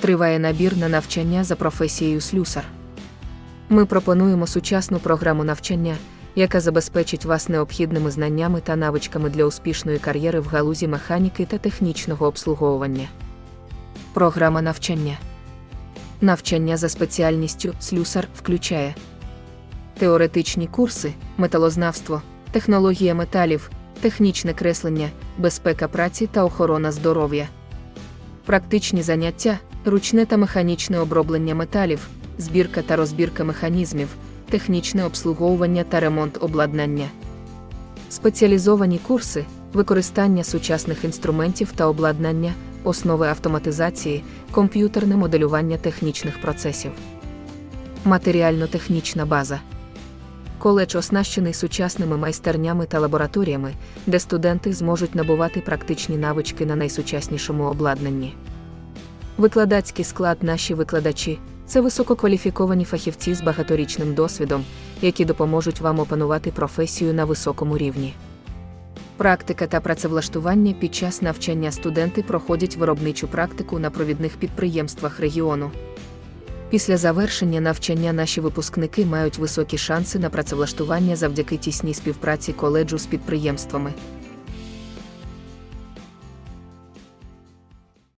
Триває набір на навчання за професією слюсар. Ми пропонуємо сучасну програму навчання, яка забезпечить вас необхідними знаннями та навичками для успішної кар'єри в галузі механіки та технічного обслуговування. Програма навчання. Навчання за спеціальністю слюсар включає теоретичні курси, металознавство, технологія металів, технічне креслення, безпека праці та охорона здоров'я. Практичні заняття, ручне та механічне оброблення металів, збірка та розбірка механізмів, технічне обслуговування та ремонт обладнання. Спеціалізовані курси, використання сучасних інструментів та обладнання, основи автоматизації, комп'ютерне моделювання технічних процесів. Матеріально-технічна база. Коледж оснащений сучасними майстернями та лабораторіями, де студенти зможуть набувати практичні навички на найсучаснішому обладнанні. Викладацький склад наші викладачі це висококваліфіковані фахівці з багаторічним досвідом, які допоможуть вам опанувати професію на високому рівні. Практика та працевлаштування під час навчання студенти проходять виробничу практику на провідних підприємствах регіону. Після завершення навчання наші випускники мають високі шанси на працевлаштування завдяки тісній співпраці коледжу з підприємствами,